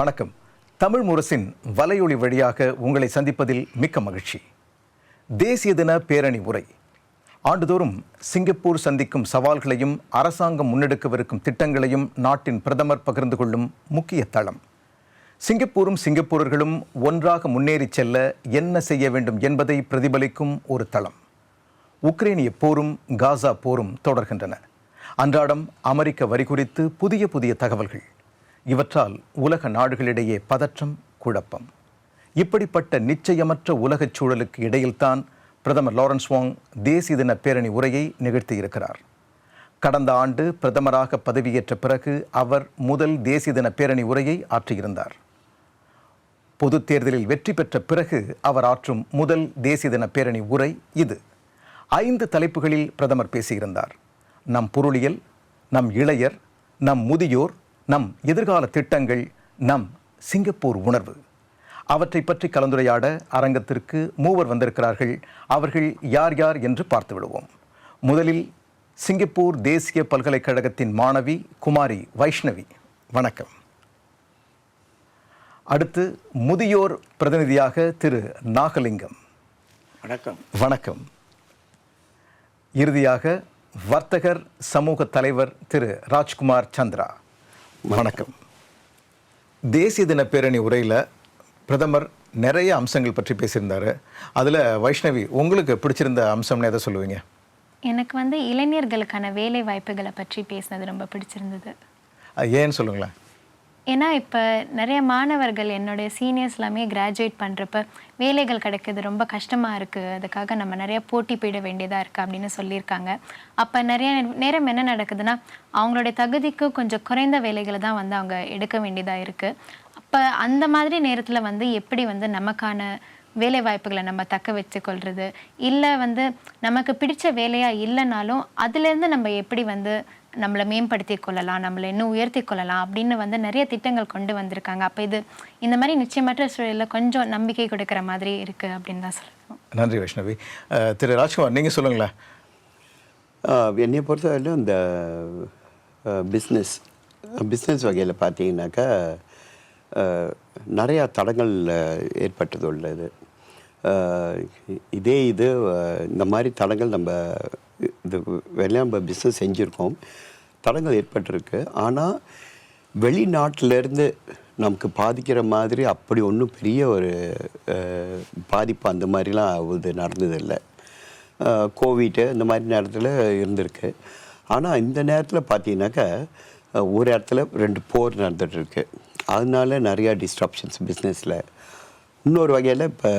வணக்கம். தமிழ் முரசின் வலையொலி வழியாக உங்களை சந்திப்பதில் மிக்க மகிழ்ச்சி. தேசிய தின பேரணி உரை. ஆண்டுதோறும் சிங்கப்பூர் சந்திக்கும் சவால்களையும் அரசாங்கம் முன்னெடுக்கவிருக்கும் திட்டங்களையும் நாட்டின் பிரதமர் பகிர்ந்து கொள்ளும் முக்கிய தளம். சிங்கப்பூரும் சிங்கப்பூரர்களும் ஒன்றாக முன்னேறிச் செல்ல என்ன செய்ய வேண்டும் என்பதை பிரதிபலிக்கும் ஒரு தளம். உக்ரைனிய போரும் காசா போரும் தொடர்கின்றன. அன்றாடம் அமெரிக்க வரி குறித்து புதிய புதிய தகவல்கள். இவற்றால் உலக நாடுகளிடையே பதற்றம் குழப்பம். இப்படிப்பட்ட நிச்சயமற்ற உலகச் சூழலுக்கு இடையில்தான் பிரதமர் லாரன்ஸ் வாங் தேசிய தின பேரணி உரையை நிகழ்த்தியிருக்கிறார். கடந்த ஆண்டு பிரதமராக பதவியேற்ற பிறகு அவர் முதல் தேசிய தின பேரணி உரையை ஆற்றியிருந்தார். பொதுத் தேர்தலில் வெற்றி பெற்ற பிறகு அவர் ஆற்றும் முதல் தேசிய தின பேரணி உரை இது. ஐந்து தலைப்புகளில் பிரதமர் பேசியிருந்தார். நம் பொருளியல் நம் இளையர் நம் முதியோர் நம் எதிர்கால திட்டங்கள் நம் சிங்கப்பூர் உணர்வு. அவற்றை பற்றி கலந்துரையாட அரங்கத்திற்கு மூவர் வந்திருக்கிறார்கள். அவர்கள் யார் யார் என்று பார்த்து விடுவோம். முதலில் சிங்கப்பூர் தேசிய பல்கலைக்கழகத்தின் மாணவி குமாரி வைஷ்ணவி. வணக்கம். அடுத்து முதியோர் பிரதிநிதியாக திரு நாகலிங்கம். வணக்கம். வணக்கம். இறுதியாக வர்த்தகர் சமூக தலைவர் திரு ராஜ்குமார் சந்திரா. வணக்கம். தேசிய தின பேரணி உரையில் பிரதமர் நிறைய அம்சங்கள் பற்றி பேசியிருந்தாரு. அதில் வைஷ்ணவி உங்களுக்கு பிடிச்சிருந்த அம்சம்னு எதை சொல்லுவீங்க? எனக்கு வந்து இளைஞர்களுக்கான வேலை வாய்ப்புகளை பற்றி பேசினது ரொம்ப பிடிச்சிருந்தது. ஏன்னு சொல்லுங்களேன். ஏன்னா இப்போ நிறைய மாணவர்கள் என்னுடைய சீனியர்ஸ் எல்லாமே கிராஜுவேட் பண்ணுறப்ப வேலைகள் கிடைக்கிறது ரொம்ப கஷ்டமாக இருக்குது அதுக்காக நம்ம நிறைய போட்டி போயிட வேண்டியதாக இருக்குது அப்படின்னு சொல்லியிருக்காங்க. அப்போ நிறைய நேரம் என்ன நடக்குதுன்னா அவங்களுடைய தகுதிக்கு கொஞ்சம் குறைந்த வேலைகளை தான் வந்து அவங்க எடுக்க வேண்டியதாக இருக்குது அப்போ அந்த மாதிரி நேரத்தில் வந்து எப்படி வந்து நமக்கான வேலை வாய்ப்புகளை நம்ம தக்க வச்சு கொள்வது இல்லை வந்து நமக்கு பிடிச்ச வேலையாக இல்லைனாலும் அதுலேருந்து நம்ம எப்படி வந்து நம்மளை மேம்படுத்தி கொள்ளலாம் நம்மளை இன்னும் உயர்த்தி கொள்ளலாம் அப்படின்னு வந்து நிறைய திட்டங்கள் கொண்டு வந்திருக்காங்க. அப்போ இது இந்த மாதிரி நிச்சயமற்ற சூழலில் கொஞ்சம் நம்பிக்கை கொடுக்குற மாதிரி இருக்குது அப்படின்னு தான் சொல்லணும். நன்றி வைஷ்ணவி. திரு ராஜ்குமார் நீங்கள் சொல்லுங்களேன். என்னை பொறுத்தவரையிலும் இந்த பிஸ்னஸ் பிஸ்னஸ் வகையில் பார்த்தீங்கன்னாக்கா நிறையா தடங்கள் ஏற்பட்டது உள்ளது. இதே இது இந்த மாதிரி தடங்கள் நம்ம இது வெள்ளாம்ப நம்ம பிஸ்னஸ் செஞ்சுருக்கோம். தடங்கள் ஏற்பட்டிருக்கு. ஆனால் வெளிநாட்டிலேருந்து நமக்கு பாதிக்கிற மாதிரி அப்படி ஒன்றும் பெரிய ஒரு பாதிப்பு அந்த மாதிரிலாம் இது நடந்ததில்லை. கோவிட்டு இந்த மாதிரி நேரத்தில் இருந்திருக்கு. ஆனால் இந்த நேரத்தில் பார்த்தீங்கன்னாக்கா ஒரு இடத்துல ரெண்டு போர் நடந்துகிட்ருக்கு அதனால நிறையா டிஸ்ட்ரப்ஷன்ஸ் பிஸ்னஸில் இன்னொரு வகையில் இப்போ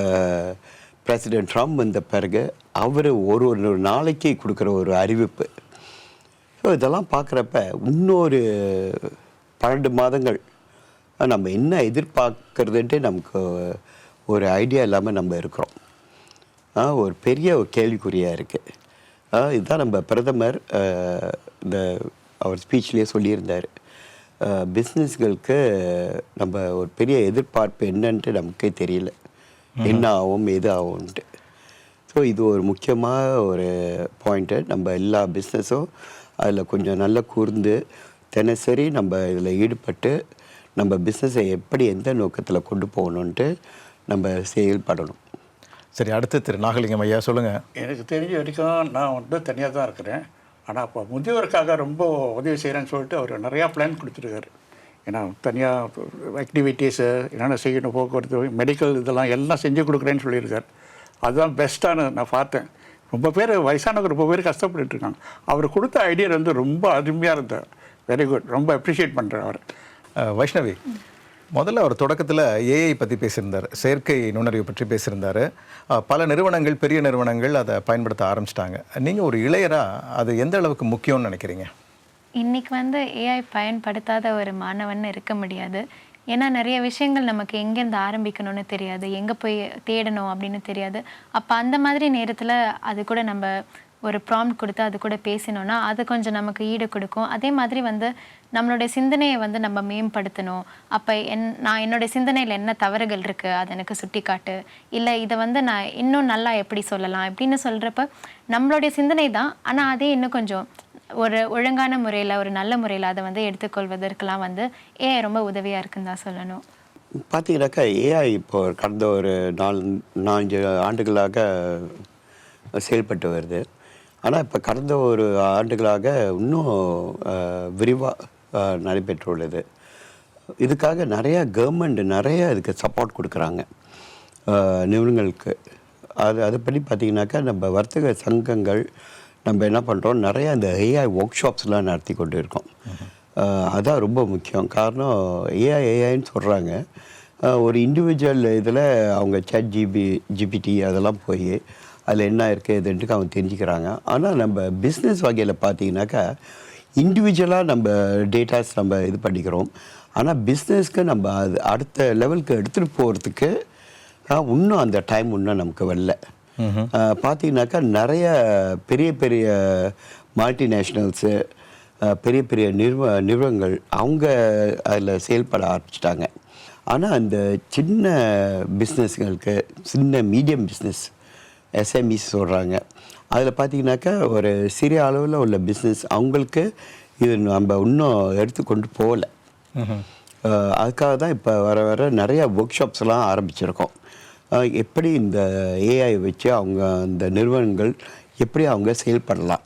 பிரசிடென்ட் ட்ரம்ப் வந்த பிறகு அவர் ஒரு ஒரு நாளைக்கு கொடுக்குற ஒரு அறிவிப்பு. ஸோ இதெல்லாம் பார்க்குறப்ப இன்னொரு பன்னெண்டு மாதங்கள் நம்ம என்ன எதிர்பார்க்கறதுன்ட்டு நமக்கு ஒரு ஐடியா இல்லாமல் நம்ம இருக்கிறோம். ஒரு பெரிய ஒரு கேள்விக்குறியாக இருக்குது இதுதான் நம்ம பிரதமர் இந்த அவர் ஸ்பீச்லேயே சொல்லியிருந்தார். பிஸ்னஸ்களுக்கு நம்ம ஒரு பெரிய எதிர்பார்ப்பு என்னன்ட்டு நமக்கே தெரியல. என்ன ஆகும் எது ஆகும்ன்ட்டு ஸோ இது ஒரு முக்கியமான ஒரு பாயிண்ட்டு நம்ம எல்லா பிஸ்னஸும் அதில் கொஞ்சம் நல்லா கூர்ந்து தினசரி நம்ம இதில் ஈடுபட்டு நம்ம பிஸ்னஸை எப்படி எந்த நோக்கத்தில் கொண்டு போகணுன்ட்டு நம்ம செயல்படணும். சரி அடுத்து திரு நாகலிங்கம் ஐயா சொல்லுங்கள் எனக்கு தெரிஞ்ச வரைக்கும் நான் வந்து தனியாக தான் இருக்கிறேன். ஆனால் இப்போ முதியோருக்காக ரொம்ப உதவி செய்கிறேன்னு சொல்லிட்டு அவர் நிறையா பிளான் கொடுத்துருக்காரு. ஏன்னா தனியாக ஆக்டிவிட்டீஸு என்னென்ன செய்யணும் போக்குவரத்து மெடிக்கல் இதெல்லாம் எல்லாம் செஞ்சு கொடுக்குறேன்னு சொல்லியிருக்கார். அதுதான் பெஸ்ட்டான நான் பார்த்தேன். ரொம்ப பேர் வயசானவங்க ரொம்ப பேர் கஷ்டப்பட்டுருக்காங்க அவர் கொடுத்த ஐடியா வந்து ரொம்ப அருமையாக இருந்தார். வெரி குட் ரொம்ப அப்ரிஷியேட் பண்ணுறேன் அவர். வைஷ்ணவி முதல்ல அவர் தொடக்கத்தில் ஏஐ பற்றி பேசியிருந்தார். செயற்கை நுண்ணறிவு பற்றி பேசியிருந்தார். பல நிறுவனங்கள் பெரிய நிறுவனங்கள் அதை பயன்படுத்த ஆரம்பிச்சிட்டாங்க. நீங்கள் ஒரு இளையராக அது எந்த அளவுக்கு முக்கியம்னு நினைக்கிறீங்க? இன்னைக்கு வந்து ஏஐ பயன்படுத்தாத ஒரு மாணவன் இருக்க முடியாது. ஏன்னா நிறைய விஷயங்கள் நமக்கு எங்கேருந்து ஆரம்பிக்கணும்னு தெரியாது. எங்கே போய் தேடணும் அப்படின்னு தெரியாது. அப்போ அந்த மாதிரி நேரத்தில் அது கூட நம்ம ஒரு ப்ராம்ப்ட் கொடுத்து அது கூட பேசினோன்னா அது கொஞ்சம் நமக்கு ஈடு கொடுக்கும். அதே மாதிரி வந்து நம்மளுடைய சிந்தனையை வந்து நம்ம மேம்படுத்தணும். அப்போ என் நான் என்னுடைய சிந்தனையில் என்ன தவறுகள் இருக்குது அது எனக்கு சுட்டி காட்டு இல்லை இதை வந்து நான் இன்னும் நல்லா எப்படி சொல்லலாம் இப்படின்னு சொல்கிறப்ப நம்மளுடைய சிந்தனை தான். ஆனால் அதே இன்னும் கொஞ்சம் ஒரு ஒழுங்கான முறையில் ஒரு நல்ல முறையில் அதை வந்து எடுத்துக்கொள்வதற்கெல்லாம் வந்து ஏஐ ரொம்ப உதவியாக இருக்குன்னு தான் சொல்லணும். பார்த்தீங்கன்னாக்கா ஏஐ இப்போ கடந்த ஒரு நாலு நாலஞ்சு ஆண்டுகளாக செயல்பட்டு வருது. ஆனால் இப்போ கடந்த ஒரு ஆண்டுகளாக இன்னும் விரிவாக நடைபெற்றுள்ளது. இதுக்காக நிறையா கவர்மெண்ட் நிறைய இதுக்கு சப்போர்ட் கொடுக்குறாங்க. நிறுவனங்களுக்கு. அது அதை பார்த்திங்கனாக்கா நம்ம வர்த்தக சங்கங்கள் நம்ம என்ன பண்ணுறோம் நிறைய இந்த ஏஐ ஒர்க் ஷாப்ஸ்லாம் நடத்தி கொண்டு இருக்கோம் அஹ், அதான் ரொம்ப முக்கியம். காரணம் ஏஐ ஏஐன்னு சொல்கிறாங்க ஒரு இண்டிவிஜுவல் இதில் அவங்க சேட் ஜிபி ஜிபிடி அதெல்லாம் போய் அதில் என்ன இருக்குது இதுன்ட்டு அவங்க தெரிஞ்சுக்கிறாங்க. ஆனால் நம்ம பிஸ்னஸ் வகையில் பார்த்தீங்கன்னாக்கா இண்டிவிஜுவலாக நம்ம டேட்டாஸ் நம்ம இது பண்ணிக்கிறோம். ஆனால் பிஸ்னஸ்க்கு நம்ம அது அடுத்த லெவலுக்கு எடுத்துகிட்டு போகிறதுக்கு இன்னும் அந்த டைம் இன்னும் நமக்கு வரல. பார்த்தீங்கன்னாக்கா நிறைய பெரிய பெரிய மல்டிநேஷ்னல்ஸு பெரிய பெரிய நிறுவ நிறுவனங்கள் அவங்க அதில் செயல்பட ஆரம்பிச்சிட்டாங்க. ஆனால் அந்த சின்ன பிஸ்னஸ்களுக்கு சின்ன மீடியம் பிஸ்னஸ் எஸ்எம்இஸ் சொல்கிறாங்க அதில் பார்த்தீங்கன்னாக்கா ஒரு சிறிய அளவில் உள்ள பிஸ்னஸ் அவங்களுக்கு இது நம்ம இன்னும் எடுத்து கொண்டு போகல. அதுக்காக தான் இப்போ வர வர நிறைய ஒர்க் ஷாப்ஸ்லாம் ஆரம்பிச்சிருக்கோம். எப்படி இந்த ஏஐ வச்சு அவங்க அந்த நிறுவனங்கள் எப்படி அவங்க செயல்படலாம்?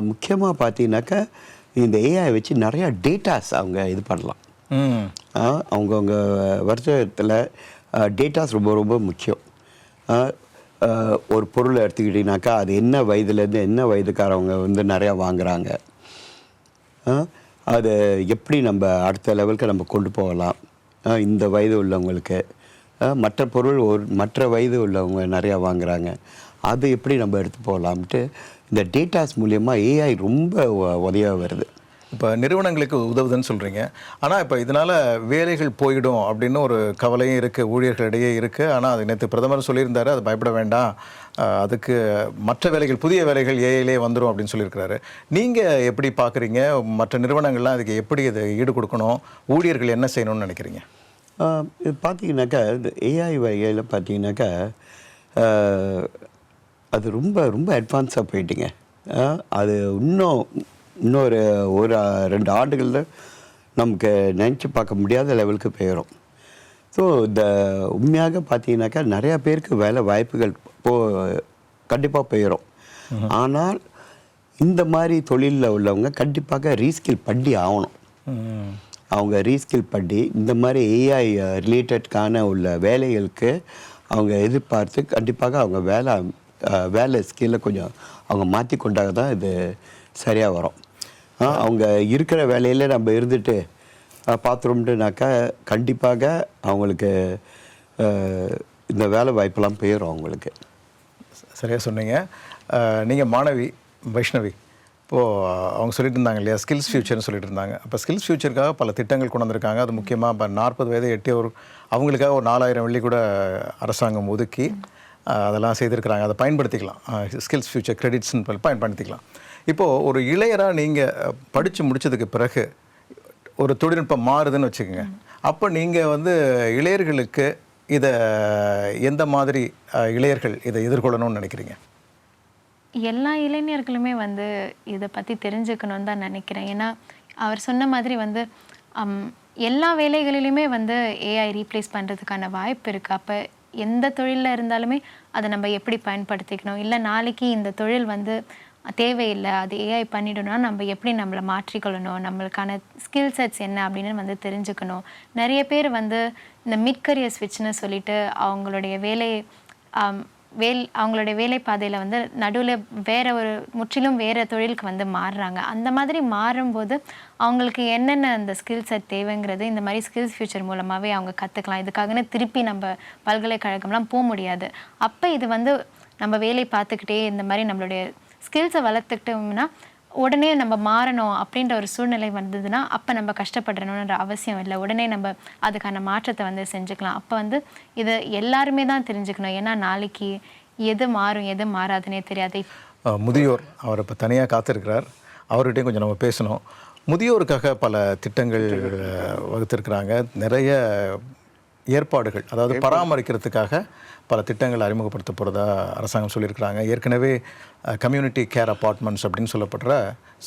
முக்கியமாக பார்த்தீங்கன்னாக்கா இந்த ஏஐ வச்சு நிறையா டேட்டாஸ் அவங்க இது பண்ணலாம். அவங்கவுங்க வர்த்தகத்தில் டேட்டாஸ் ரொம்ப ரொம்ப முக்கியம். ஒரு பொருளை எடுத்துக்கிட்டிங்கனாக்கா அது என்ன வயதுலேருந்து என்ன வயதுக்காரவங்க வந்து நிறையா வாங்குறாங்க. ஆஹ் அது எப்படி நம்ம அடுத்த லெவலுக்கு நம்ம கொண்டு போகலாம். இந்த வயது உள்ளவங்களுக்கு. மற்ற பொருள் ஒரு மற்ற வயது உள்ளவங்க நிறையா வாங்குகிறாங்க அது எப்படி நம்ம எடுத்து போகலாம்ட்டு இந்த டேட்டாஸ் மூலியமாக ஏஐ ரொம்ப உதவியாக வருது. இப்போ நிறுவனங்களுக்கு உதவுதுன்னு சொல்கிறீங்க ஆனால் இப்போ இதனால் வேலைகள் போயிடும் அப்படின்னு ஒரு கவலையும் இருக்குது ஊழியர்களிடையே இருக்குது ஆனால் அது நேற்று பிரதமர் சொல்லியிருந்தார் அது பயப்பட வேண்டாம். அதுக்கு மற்ற வேலைகள் புதிய வேலைகள் ஏஐலே வந்துடும் அப்படின்னு சொல்லியிருக்கிறாரு. நீங்கள் எப்படி பார்க்குறீங்க மற்ற நிறுவனங்கள்லாம் அதுக்கு எப்படி இதை ஈடு கொடுக்கணும்? ஊழியர்கள் என்ன செய்யணும்னு நினைக்கிறீங்க? பார்த்தீங்கன்னாக்கா இந்த ஏஐ வகையில் பார்த்தீங்கன்னாக்கா அது ரொம்ப ரொம்ப அட்வான்ஸாக போயிட்டுங்க. அது இன்னும் இன்னொரு ஒரு ரெண்டு ஆண்டுகளில் நமக்கு நினச்சி பார்க்க முடியாத லெவலுக்கு போயிடும் ஸோ இந்த உண்மையாக பார்த்தீங்கன்னாக்கா நிறையா பேருக்கு வேலை வாய்ப்புகள் போ கண்டிப்பாக போயிடும் ஆனால் இந்த மாதிரி தொழிலில் உள்ளவங்க கண்டிப்பாக ரீஸ்கில் பண்ணி ஆகணும். அவங்க ரீஸ்கில் பண்ணி இந்த மாதிரி ஏஐ ரிலேட்டட்கான uh, உள்ள வேலைகளுக்கு அவங்க எதிர்பார்த்து கண்டிப்பாக அவங்க வேலை uh, வேலை ஸ்கில்லை கொஞ்சம் அவங்க மாற்றி கொண்டாக தான் இது சரியாக வரும். அவங்க இருக்கிற வேலையில் நம்ம இருந்துட்டு அஹ், கண்டிப்பாக அவங்களுக்கு இந்த வேலை வாய்ப்பெல்லாம் போயிடும் அவங்களுக்கு. சரியாக சொன்னீங்க. நீங்கள் மாணவி வைஷ்ணவி. இப்போது அவங்க சொல்லிட்டு இருந்தாங்க இல்லையா ஸ்கில்ஸ் ஃபியூச்சர்னு சொல்லிட்டு இருந்தாங்க அப்போ ஸ்கில்ஸ் ஃபியூச்சருக்காக பல திட்டங்கள் கொண்டு வந்திருக்காங்க. அது முக்கியமாக இப்போ நாற்பது வயதை ஒரு அவங்களுக்காக ஒரு நாலாயிரம் வெள்ளி கூட அரசாங்கம் ஒதுக்கி அதெல்லாம் செய்திருக்கிறாங்க. அதை பயன்படுத்திக்கலாம். ஸ்கில்ஸ் ஃபியூச்சர் கிரெடிட்ஸ்னு பயன்படுத்திக்கலாம். இப்போது ஒரு இளையராக நீங்கள் படித்து முடித்ததுக்கு பிறகு ஒரு தொழில்நுட்பம் மாறுதுன்னு வச்சுக்கோங்க. அப்போ நீங்கள் வந்து இளையர்களுக்கு இதை எந்த மாதிரி இளையர்கள் இதை எதிர்கொள்ளணும்னு நினைக்கிறீங்க? எல்லா இளைஞர்களுமே வந்து இதை பற்றி தெரிஞ்சுக்கணும்னு தான் நினைக்கிறேன். ஏன்னா அவர் சொன்ன மாதிரி வந்து எல்லா வேலைகளிலுமே வந்து ஏஐ ரீப்ளேஸ் பண்ணுறதுக்கான வாய்ப்பு இருக்குது அப்போ எந்த தொழிலில் இருந்தாலுமே அதை நம்ம எப்படி பயன்படுத்திக்கணும்? இல்லை நாளைக்கு இந்த தொழில் வந்து தேவையில்லை அது ஏஐ பண்ணிடணும்னா நம்ம எப்படி நம்மளை மாற்றிக்கொள்ளணும்? நம்மளுக்கான ஸ்கில் செட்ஸ் என்ன அப்படின்னு வந்து தெரிஞ்சுக்கணும். நிறைய பேர் வந்து இந்த மிட் கரியர் ஸ்விட்ச்னு சொல்லிட்டு அவங்களுடைய வேலை வேல் அவங்களுடைய வேலை பாதையில் வந்து நடுவில் வேற ஒரு முற்றிலும் வேற தொழிலுக்கு வந்து மாறுறாங்க. அந்த மாதிரி மாறும்போது அவங்களுக்கு என்னென்ன அந்த ஸ்கில் செட் தேவைங்கிறது இந்த மாதிரி ஸ்கில்ஸ் ஃபியூச்சர் மூலமாகவே அவங்க கற்றுக்கலாம் இதுக்காகன்னு திருப்பி நம்ம பல்கலைக்கழகம்லாம் போக முடியாது. அப்போ இது வந்து நம்ம வேலை பார்த்துக்கிட்டே இந்த மாதிரி நம்மளுடைய ஸ்கில்ஸை வளர்த்துக்கிட்டோம்னா உடனே நம்ம மாறணும் அப்படின்ற ஒரு சூழ்நிலை வந்ததுன்னா அப்போ நம்ம கஷ்டப்படணுன்ற அவசியம் இல்லை. உடனே நம்ம அதுக்கான மாற்றத்தை வந்து செஞ்சுக்கலாம். அப்போ வந்து இது எல்லாருமே தான் தெரிஞ்சுக்கணும். ஏன்னா நாளைக்கு எது மாறும் எது மாறாதுன்னே தெரியாது. முதியோர் அவர் இப்போ தனியாக காத்திருக்கிறார். அவர்கிட்டையும் கொஞ்சம் நம்ம பேசணும். முதியோருக்காக பல திட்டங்கள் வகுத்திருக்கிறாங்க. நிறைய ஏற்பாடுகள் அதாவது பராமரிக்கிறதுக்காக பல திட்டங்கள் அறிமுகப்படுத்த போகிறதா அரசாங்கம் சொல்லியிருக்கிறாங்க. ஏற்கனவே கம்யூனிட்டி கேர் அப்பார்ட்மெண்ட்ஸ் அப்படின்னு சொல்லப்படுற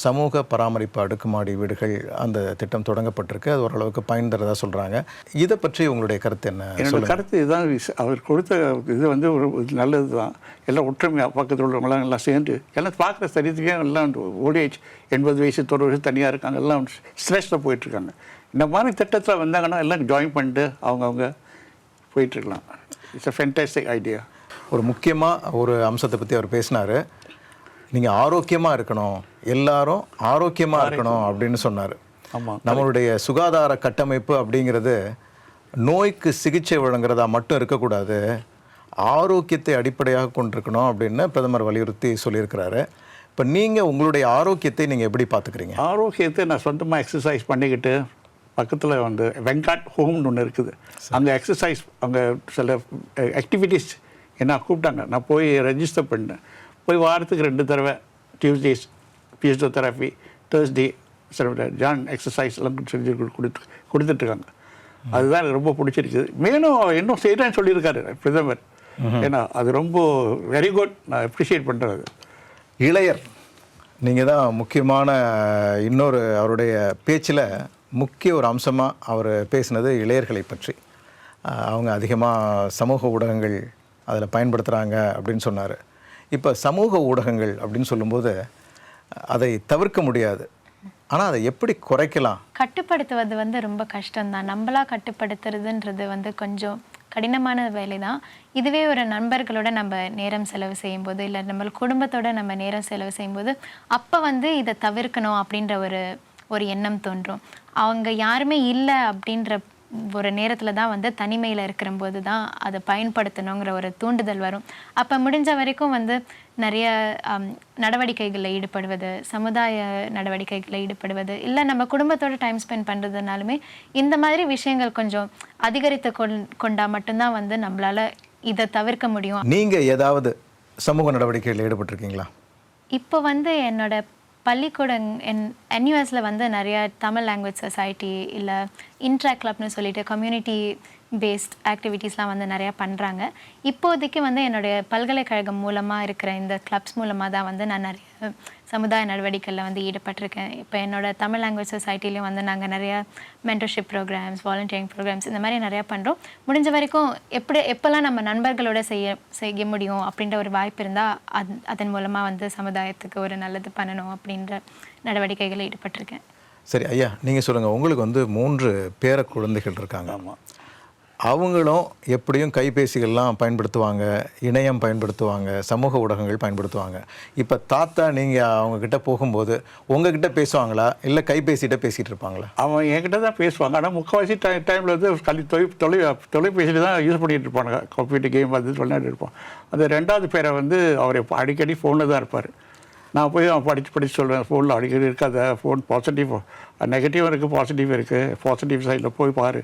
சமூக பராமரிப்பு அடுக்குமாடி வீடுகள் அந்த திட்டம் தொடங்கப்பட்டிருக்கு. அது ஓரளவுக்கு பயன் தரதா சொல்கிறாங்க இதை பற்றி உங்களுடைய கருத்து என்ன? என்னோட கருத்து இதுதான் அவர் கொடுத்த இது வந்து ஒரு நல்லது தான் எல்லாம் ஒற்றுமையாக பக்கத்தில் உள்ளவங்களாம் எல்லாம் சேர்ந்து எல்லாம் பார்க்குற சரியத்துக்கே எல்லாம் ஓடிஏஜ் எண்பது வயசு தொண்ணூறு வயசு தனியாக இருக்காங்க. எல்லாம் ஸ்ட்ரெஸ்ஸில் போயிட்டுருக்காங்க. இந்த மாதிரி திட்டத்தில் வந்தாங்கன்னா எல்லாம் ஜாயின் பண்ணிட்டு அவங்கவுங்க போயிட்டுருக்கலாம். இட்ஸ் அ ஃபென்டாஸ்டிக் ஐடியா ஒரு முக்கியமாக ஒரு அம்சத்தை பற்றி அவர் பேசினார். நீங்கள் ஆரோக்கியமாக இருக்கணும். எல்லாரும் ஆரோக்கியமாக இருக்கணும் அப்படின்னு சொன்னார். ஆமாம் நம்மளுடைய சுகாதார கட்டமைப்பு அப்படிங்கிறது நோய்க்கு சிகிச்சை வழங்குறதா மட்டும் இருக்கக்கூடாது. ஆரோக்கியத்தை அடிப்படையாக கொண்டிருக்கணும் அப்படின்னு பிரதமர் வலியுறுத்தி சொல்லியிருக்கிறாரு. இப்போ நீங்கள் உங்களுடைய ஆரோக்கியத்தை நீங்கள் எப்படி பார்த்துக்கிறீங்க? ஆரோக்கியத்தை நான் சொந்தமாக எக்ஸசைஸ் பண்ணிக்கிட்டு பக்கத்தில் வந்து வெங்காட் ஹோம்னு ஒன்று இருக்குது. அங்கே எக்ஸசைஸ் அங்கே சில ஆக்டிவிட்டீஸ் என்ன கூப்பிட்டாங்க. நான் போய் ரெஜிஸ்டர் பண்ணேன் போய் வாரத்துக்கு ரெண்டு தடவை டியூஸ்டேஸ் பிசியோதெரப்பி தேர்ஸ்டே சில ஜான் எக்ஸசைஸ் எல்லாம் செஞ்சு கொடு- கொடுத்து கொடுத்துட்ருக்காங்க அதுதான் எனக்கு ரொம்ப பிடிச்சிருக்குது. மேலும் இன்னும் செய்கிறேன்னு சொல்லியிருக்காரு பிரதமர். ஏன்னா அது ரொம்ப வெரி குட் நான் அப்ரிஷியேட் பண்ணுறது இளையர் நீங்கள் தான் முக்கியமான இன்னொரு அவருடைய பேச்சில் முக்கிய ஒரு அம்சமாக அவர் பேசினது இளையர்களை பற்றி. அவங்க அதிகமாக சமூக ஊடகங்கள் அதில் பயன்படுத்துகிறாங்க அப்படின்னு சொன்னார். இப்போ சமூக ஊடகங்கள் அப்படின்னு சொல்லும்போது அதை தவிர்க்க முடியாது. ஆனால் அதை எப்படி குறைக்கலாம்? கட்டுப்படுத்துவது வந்து ரொம்ப கஷ்டம்தான். நம்மளாக கட்டுப்படுத்துறதுன்றது வந்து கொஞ்சம் கடினமான வேலை தான் இதுவே ஒரு நண்பர்களோட நம்ம நேரம் செலவு செய்யும்போது இல்லை நம்ம குடும்பத்தோட நம்ம நேரம் செலவு செய்யும்போது அப்போ வந்து இதை தவிர்க்கணும் அப்படின்ற ஒரு ஒரு எண்ணம் தோன்றும். அவங்க யாருமே இல்லை அப்படின்ற ஒரு நேரத்தில் தான் வந்து தனிமையில் இருக்கிறம்போது தான் அதை பயன்படுத்தணுங்கிற ஒரு தூண்டுதல் வரும். அப்போ முடிஞ்ச வரைக்கும் வந்து நிறைய நடவடிக்கைகளில் ஈடுபடுவது சமுதாய நடவடிக்கைகளில் ஈடுபடுவது இல்லை நம்ம குடும்பத்தோட டைம் ஸ்பெண்ட் பண்ணுறதுனாலுமே இந்த மாதிரி விஷயங்கள் கொஞ்சம் அதிகரித்து கொண் கொண்டா மட்டும்தான் வந்து நம்மளால இதை தவிர்க்க முடியும். நீங்கள் ஏதாவது சமூக நடவடிக்கைகளில் ஈடுபட்டிருக்கீங்களா? இப்போ வந்து என்னோட பள்ளிக்கூடம் என் என்யூஎஸில் வந்து நிறைய தமிழ் லாங்குவேஜ் சொசைட்டி இல்லை இன்ட்ரா கிளப்னு சொல்லிட்டு கம்யூனிட்டி பேஸ்ட் ஆக்டிவிட்டீஸ்லாம் வந்து நிறையா பண்ணுறாங்க இப்போதைக்கு வந்து என்னுடைய பல்கலைக்கழகம் மூலமாக இருக்கிற இந்த கிளப்ஸ் மூலமாக தான் வந்து நான் நிறைய சமுதாய நடவடிக்கைகளில் வந்து ஈடுபட்டிருக்கேன் இப்போ என்னோட தமிழ் லாங்குவேஜ் சொசைட்டிலையும் வந்து நாங்கள் நிறைய மென்டர்ஷிப் ப்ரோக்ராம்ஸ் வாலண்டியரிங் ப்ரோக்ராம்ஸ் இந்த மாதிரி நிறையா பண்ணுறோம் முடிஞ்ச வரைக்கும் எப்படி எப்போல்லாம் நம்ம நண்பர்களோட செய்ய செய்ய முடியும் அப்படின்ற ஒரு வாய்ப்பு இருந்தால் அத் அதன் மூலமாக வந்து சமுதாயத்துக்கு ஒரு நல்லது பண்ணணும் அப்படின்ற நடவடிக்கைகளில் ஈடுபட்டிருக்கேன். சரி ஐயா நீங்கள் சொல்லுங்கள் உங்களுக்கு வந்து மூன்று பேர குழந்தைகள் இருக்காங்க. ஆமாம் அவங்களும் எப்படியும் கைபேசிகள்லாம் பயன்படுத்துவாங்க இணையம் பயன்படுத்துவாங்க சமூக ஊடகங்கள் பயன்படுத்துவாங்க. இப்போ தாத்தா நீங்கள் அவங்கக்கிட்ட போகும்போது உங்ககிட்ட பேசுவாங்களா? இல்லை கைபேசிகிட்ட பேசிகிட்டு இருப்பாங்களா? அவன் என்கிட்ட தான் பேசுவாங்க. ஆனால் முக்கால்வாசி டை டைமில் வந்து கல்வி தொலை தொலை தொலைபேசியில் தான் யூஸ் பண்ணிகிட்டு இருப்பானுங்க கம்ப்யூட்டர் கேம் அது விளையாடிட்டு இருப்பான் அந்த ரெண்டாவது பேரை வந்து அவர் அடிக்கடி ஃபோனில் தான் இருப்பார். நான் போய் அவன் படித்து படித்து சொல்வேன். ஃபோனில் அடிக்கடி இருக்காத ஃபோன் பாசிட்டிவ் நெகட்டிவ் இருக்குது பாசிட்டிவ் இருக்குது பாசிட்டிவ் சைடில் போய் பாரு.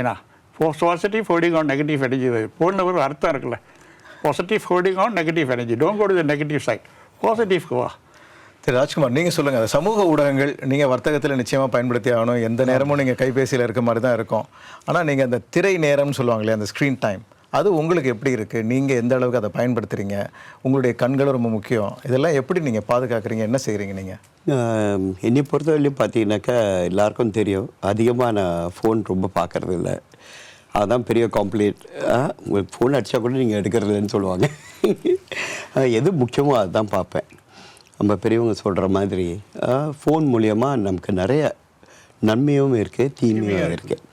ஏன்னா positive holding on negative energy ஃபோனில் ஒரு அர்த்தம் இருக்குல்ல positive holding on negative energy don't go to the negative side பாசிட்டிவ்க்கு வா சரி ராஜ்குமார் நீங்கள் சொல்லுங்கள் அந்த சமூக ஊடகங்கள் நீங்கள் வர்த்தகத்தில் நிச்சயமாக பயன்படுத்தி ஆகணும். எந்த நேரமும் நீங்கள் கைபேசியில் இருக்க மாதிரி தான் இருக்கும். ஆனால் நீங்கள் அந்த திரை நேரம்னு சொல்லுவாங்களே அந்த ஸ்க்ரீன் டைம் அது உங்களுக்கு எப்படி இருக்குது நீங்கள் எந்த அளவுக்கு அதை பயன்படுத்துகிறீங்க உங்களுடைய கண்கள் ரொம்ப முக்கியம். இதெல்லாம் எப்படி நீங்கள் பாதுகாக்கிறீங்க? என்ன செய்கிறீங்க நீங்கள் என்னை பொறுத்தவரையிலும் பார்த்தீங்கன்னாக்கா எல்லாருக்கும் தெரியும். அதிகமாக நான் ஃபோன் ரொம்ப பார்க்கறது இல்லை அதுதான் பெரிய காம்ப்ளீட் உங்களுக்கு ஃபோன் அடித்தா கூட நீங்கள் எடுக்கிறது இல்லைன்னு சொல்லுவாங்க. எது முக்கியமோ அதுதான் பார்ப்பேன். நம்ம பெரியவங்க சொல்கிற மாதிரி ஃபோன் மூலியமாக நமக்கு நிறைய நன்மையும் இருக்குது தீமையும் இருக்குது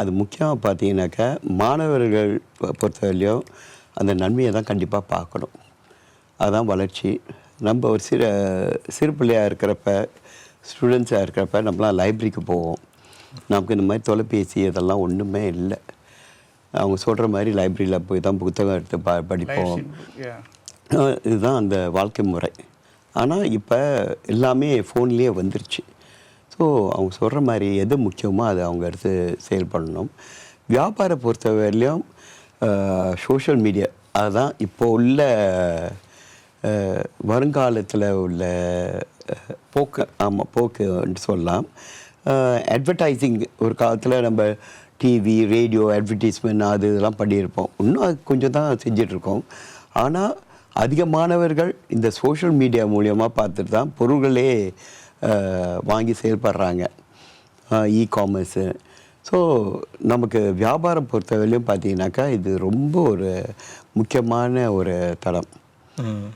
அது முக்கியமாக பார்த்தீங்கன்னாக்கா மாணவர்கள் பொறுத்தவரையிலையும் அந்த நன்மையை தான் கண்டிப்பாக பார்க்கணும். அதுதான் வளர்ச்சி. நம்ம ஒரு சிறு சிறு பிள்ளையாக இருக்கிறப்ப ஸ்டூடெண்ட்ஸாக இருக்கிறப்ப நம்மளாம் லைப்ரரிக்கு போவோம். நமக்கு இந்த மாதிரி தொலைபேசி இதெல்லாம் ஒன்றுமே இல்லை. அவங்க சொல்கிற மாதிரி லைப்ரரியில் போய் தான் புத்தகம் எடுத்து ப படிப்போம். இதுதான் அந்த வாழ்க்கை முறை. ஆனால் இப்போ எல்லாமே ஃபோன்லேயே வந்துருச்சு. ஸோ அவங்க சொல்கிற மாதிரி எது முக்கியமோ அதை அவங்க எடுத்து செயல்படணும் வியாபார பொறுத்தவரையிலையும் சோஷியல் மீடியா அதுதான் இப்போ உள்ள வருங்காலத்தில் உள்ள போக்கு ஆமாம் போக்குன்னு சொல்லலாம். அட்வர்டைசிங் ஒரு காலத்தில் நம்ம டிவி ரேடியோ அட்வர்டைஸ்மெண்ட் அது இதெல்லாம் பண்ணியிருப்போம். இன்னும் கொஞ்சம் தான் செஞ்சிட்ருக்கோம். ஆனால் அதிகமானவர்கள் இந்த சோஷியல் மீடியா மூலியமாக பார்த்துட்டு தான் பொருள்களே வாங்கி செயல்படுறாங்க. இ காமர்ஸு ஸோ நமக்கு வியாபாரம் பொறுத்தவரையிலும் பார்த்தீங்கன்னாக்கா இது ரொம்ப ஒரு முக்கியமான ஒரு தளம். ம்.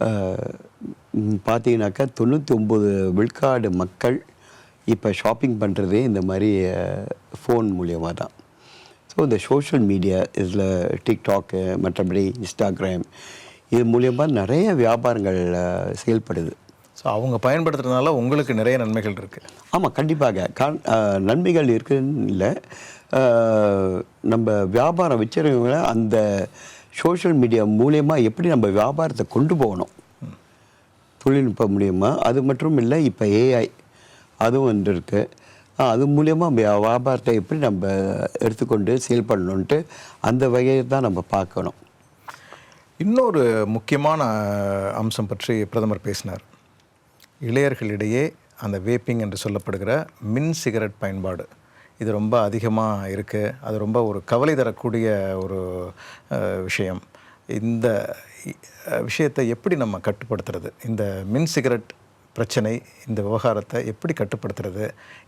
அஹ், ம், பார்த்தீங்கன்னாக்கா தொண்ணூற்றி ஒம்பது விழுக்காடு மக்கள் இப்போ ஷாப்பிங் பண்ணுறதே இந்த மாதிரி ஃபோன் மூலியமாக தான் ஸோ இந்த சோஷியல் மீடியா இதில் டிக்டாக்கு மற்றபடி இன்ஸ்டாகிராம் இது மூலியமாக நிறைய வியாபாரங்கள் செயல்படுது. ஸோ அவங்க பயன்படுத்துறதுனால உங்களுக்கு நிறைய நன்மைகள் இருக்குது ஆமாம் கண்டிப்பாக. கான் நன்மைகள் இருக்குன்னு இல்லை. நம்ம வியாபாரம் வச்சுருக்கவங்கள அந்த சோஷியல் மீடியா மூலயமா எப்படி நம்ம வியாபாரத்தை கொண்டு போகணும்? தொழில்நுட்பம் மூலியமா. அது மட்டும் இல்லை இப்போ ஏஐ அதுவும் ஒன்று இருக்குது அது மூலயமா வியாபாரத்தை எப்படி நம்ம எடுத்துக்கொண்டு சேல் பண்ணணுன்ட்டு அந்த வகையை தான் நம்ம பார்க்கணும். இன்னொரு முக்கியமான அம்சம் பற்றி பிரதமர் பேசினார். இளையர்களிடையே அந்த வேப்பிங் என்று சொல்லப்படுகிற மின் சிகரெட் பயன்பாடு. இது ரொம்ப அதிகமாக இருக்குது அது ரொம்ப ஒரு கவலை தரக்கூடிய ஒரு விஷயம். இந்த விஷயத்தை எப்படி நம்ம கட்டுப்படுத்துறது? இந்த மின் சிகரெட் பிரச்சனை இந்த விவகாரத்தை எப்படி கட்டுப்படுத்துறது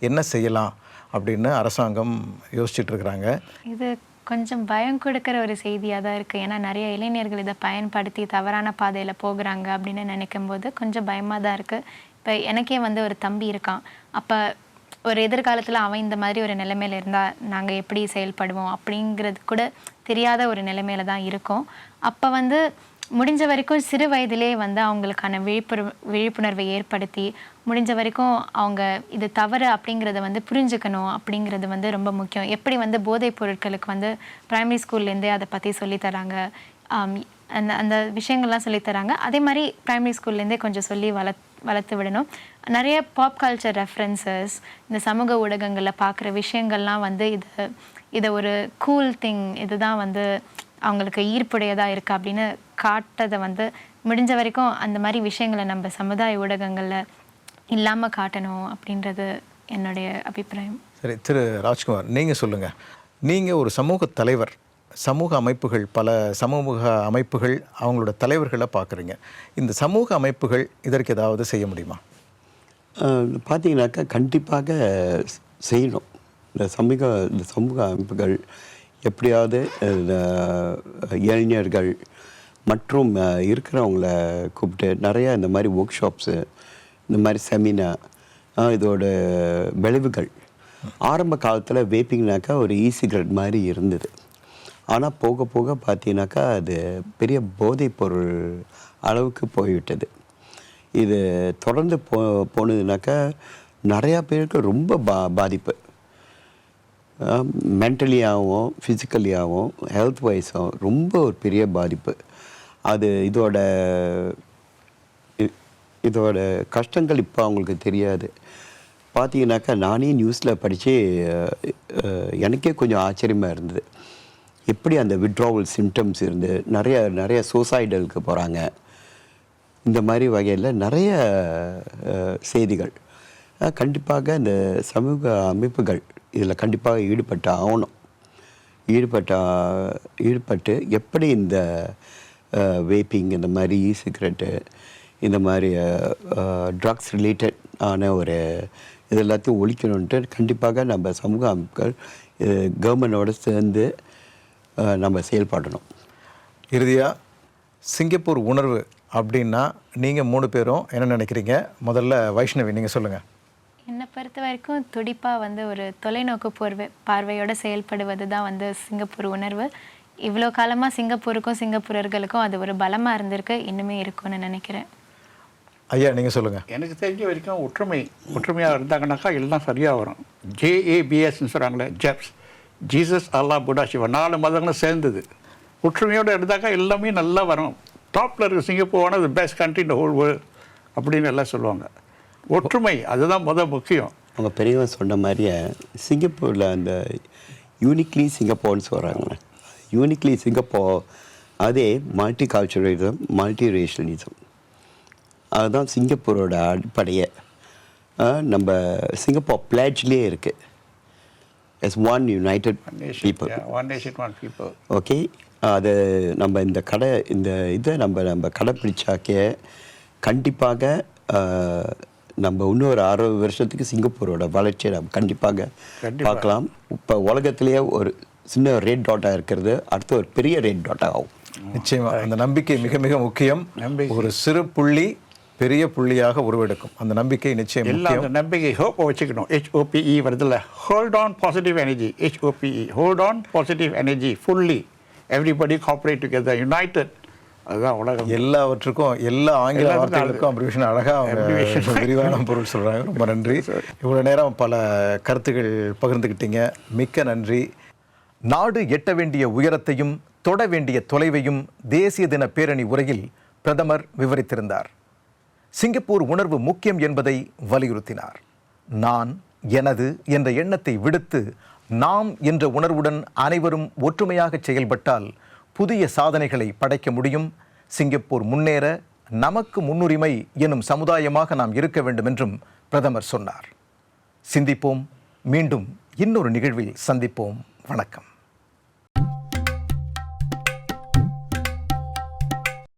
என்ன செய்யலாம் அப்படின்னு அரசாங்கம் யோசிச்சுட்டு இருக்கிறாங்க. இது கொஞ்சம் பயம் கொடுக்குற ஒரு செய்தியாக தான் இருக்குது ஏன்னா நிறைய இளைஞர்கள் இதை பயன்படுத்தி தவறான பாதையில் போகிறாங்க அப்படின்னு நினைக்கும் போது கொஞ்சம் பயமாக தான் இருக்குது இப்போ எனக்கே வந்து ஒரு தம்பி இருக்கான். அப்போ ஒரு எதிர்காலத்தில் அவன் இந்த மாதிரி ஒரு நிலைமையில் இருந்தால் நாங்கள் எப்படி செயல்படுவோம் அப்படிங்கிறது கூட தெரியாத ஒரு நிலைமையில தான் இருக்கோம். அப்போ வந்து முடிஞ்ச வரைக்கும் சிறு வயதிலே வந்து அவங்களுக்கான விழிப்புணர் விழிப்புணர்வை ஏற்படுத்தி முடிஞ்ச வரைக்கும் அவங்க இது தவறு அப்படிங்கிறத வந்து புரிஞ்சுக்கணும் அப்படிங்கிறது வந்து ரொம்ப முக்கியம். எப்படி வந்து போதைப் பொருட்களுக்கு வந்து ப்ரைமரி ஸ்கூல்லேருந்தே அதை பற்றி சொல்லித்தராங்க அந்த அந்த விஷயங்கள்லாம் சொல்லித் தராங்க. அதே மாதிரி ப்ரைமரி ஸ்கூல்லேருந்தே கொஞ்சம் சொல்லி வளர்த் வளர்த்து விடணும். நிறைய பாப் கல்ச்சர் ரெஃபரன்சஸ் இந்த சமூக ஊடகங்களில் பார்க்குற விஷயங்கள்லாம் வந்து இது இதை ஒரு கூல் திங் இதுதான் வந்து அவங்களுக்கு ஈர்ப்புடையதாக இருக்குது அப்படின்னு காட்டதை வந்து முடிஞ்ச வரைக்கும் அந்த மாதிரி விஷயங்களை நம்ம சமுதாய ஊடகங்களில் இல்லாமல் காட்டணும் அப்படின்றது என்னுடைய அபிப்பிராயம். சரி திரு ராஜ்குமார் நீங்கள் சொல்லுங்கள் நீங்கள் ஒரு சமூக தலைவர் சமூக அமைப்புகள் பல சமூக அமைப்புகள் அவங்களோட தலைவர்களை பார்க்குறீங்க. இந்த சமூக அமைப்புகள் இதற்கு ஏதாவது செய்ய முடியுமா? பார்த்தீங்கன்னாக்கா கண்டிப்பாக செய்யணும். இந்த சமூக இந்த சமூக அமைப்புகள் எப்படியாவது இளைஞர்கள் மற்றும் இருக்கிறவங்கள கூப்பிட்டு நிறையா இந்த மாதிரி ஒர்க் ஷாப்ஸு இந்த மாதிரி செமினார் இதோட விளைவுகள். ஆரம்ப காலத்தில் வேப்பிங்னாக்கா ஒரு இ சிகரெட் மாதிரி இருந்தது. ஆனால் போக போக பார்த்தீங்கன்னாக்கா அது பெரிய போதைப் பொருள் அளவுக்கு போய்விட்டது. இது தொடர்ந்து போ போனதுனாக்கா நிறையா பேருக்கு ரொம்ப பா பாதிப்பு. மென்டலியாகவும் ஃபிசிக்கலியாகவும் ஹெல்த் வைஸும் ரொம்ப ஒரு பெரிய பாதிப்பு. அது இதோட இதோட கஷ்டங்கள் இப்போ அவங்களுக்கு தெரியாது. பார்த்தீங்கன்னாக்கா நானே நியூஸில் படித்து எனக்கே கொஞ்சம் ஆச்சரியமாக இருந்தது. எப்படி அந்த விட்ராவல் சிம்டம்ஸ் இருந்து நிறைய நிறைய சூசைடலுக்கு போகிறாங்க இந்த மாதிரி வகையில் நிறைய செய்திகள். கண்டிப்பாக இந்த சமூக அமைப்புகள் இதில் கண்டிப்பாக ஈடுபட்டு ஆகணும். ஈடுபட்ட ஈடுபட்டு எப்படி இந்த வேப்பிங் இந்த மாதிரி இ சிகரெட்டு இந்த மாதிரி ட்ரக்ஸ் ரிலேட்டட் ஆன ஒரு இது எல்லாத்தையும் ஒழிக்கணுன்ட்டு கண்டிப்பாக நம்ம சமூக அமைப்புகள் கவர்மெண்டோட சேர்ந்து நம்ம செயல்படணும். இறுதியாக சிங்கப்பூர் உணர்வு அப்படின்னா நீங்கள் மூணு பேரும் என்ன நினைக்கிறீங்க? முதல்ல வைஷ்ணவி நீங்கள் சொல்லுங்கள் என்னை பொறுத்த வரைக்கும் துடிப்பாக வந்து ஒரு தொலைநோக்கு பார்வை பார்வையோட செயல்படுவது தான் வந்து சிங்கப்பூர் உணர்வு. இவ்வளோ காலமாக சிங்கப்பூருக்கும் சிங்கப்பூரர்களுக்கும் அது ஒரு பலமாக இருந்திருக்கு இன்னுமே இருக்கும்னு நினைக்கிறேன். ஐயா நீங்கள் சொல்லுங்கள் எனக்கு தெரிஞ்ச வரைக்கும் ஒற்றுமை ஒற்றுமையாக இருந்தாங்கனாக்கா எல்லாம் சரியாக வரும். ஜேஏபிஎஸ்ன்னு சொல்கிறாங்களே ஜெப்ஸ் ஜீசஸ் அல்லா புடா சிவா நாலு மதங்களும் சேர்ந்தது. ஒற்றுமையோடு இருந்தாக்கா எல்லாமே நல்லா வரும். டாப்பில் இருக்க Singapore one the best country இந்த ஹோல் வேர்ல்ட் அப்படின்னு எல்லாம் சொல்லுவாங்க. ஒற்றுமை அதுதான் முத முக்கியம். அவங்க பெரியவங்க சொன்ன மாதிரியே சிங்கப்பூரில் அந்த யூனிக்லி சிங்கப்பூர்னு சொல்கிறாங்க யூனிக்லி சிங்கப்பூர் அதே மல்டி கல்ச்சுரலிசம் மல்டி ரேஷனலிசம் அதுதான் சிங்கப்பூரோட அடிப்படையே. நம்ம சிங்கப்பூர் பிளாட்லேயே இருக்குது as one united people one nation one people okay அது நம்ம இந்த கடை இந்த இதை நம்ம நம்ம கடைப்பிடிச்சாக்கே கண்டிப்பாக நம்ம இன்னொரு அறுபது வருஷத்துக்கு சிங்கப்பூரோட வளர்ச்சியை நம்ம கண்டிப்பாக கண்டிப்பா. பார்க்கலாம். இப்போ உலகத்திலேயே ஒரு சின்ன ரேட் டாட்டாக இருக்கிறது. அடுத்து ஒரு பெரிய ரேட் டாட்டா ஆகும். நிச்சயமா. அந்த நம்பிக்கை மிக மிக முக்கியம். நம்பிக்கை. ஒரு சிறு புள்ளி பெரிய புள்ளியாக உருவெடுக்கும். அந்த நம்பிக்கை நிச்சயம் எல்லாம் முக்கியம். அந்த நம்பிக்கை ஹோப்பை வச்சுக்கணும். ஹெச்ஓபிஇ வருதுல்ல. Hold on positive energy H O P E hold on positive energy fully everybody cooperate together united அதுதான் உலகம். எல்லாவற்றுக்கும் எல்லா ஆங்கில வார்த்தைகளுக்கும் அப்ரிவேஷன் அழகா Abbreviation. அவங்க விரிவான பொருள் சொல்றாங்க. ரொம்ப நன்றி. இவ்வளவு நேரம் பல கருத்துக்கள் பகிர்ந்துக்கிட்டீங்க மிக்க நன்றி. நாடு எட்ட வேண்டிய உயரத்தையும் தொட வேண்டிய தொலைவையும் தேசிய தின பேரணி உரையில் பிரதமர் விவரித்திருந்தார். சிங்கப்பூர் உணர்வு முக்கியம் என்பதை வலியுறுத்தினார். நான் எனது என்ற எண்ணத்தை விடுத்து நாம் என்ற உணர்வுடன் அனைவரும் ஒற்றுமையாக செயல்பட்டால் புதிய சாதனைகளை படைக்க முடியும். சிங்கப்பூர் முன்னேற நமக்கு முன்னுரிமை எனும் சமுதாயமாக நாம் இருக்க வேண்டும் என்றும் பிரதமர் சொன்னார். சிந்திப்போம். மீண்டும் இன்னொரு நிகழ்வில் சந்திப்போம். வணக்கம்.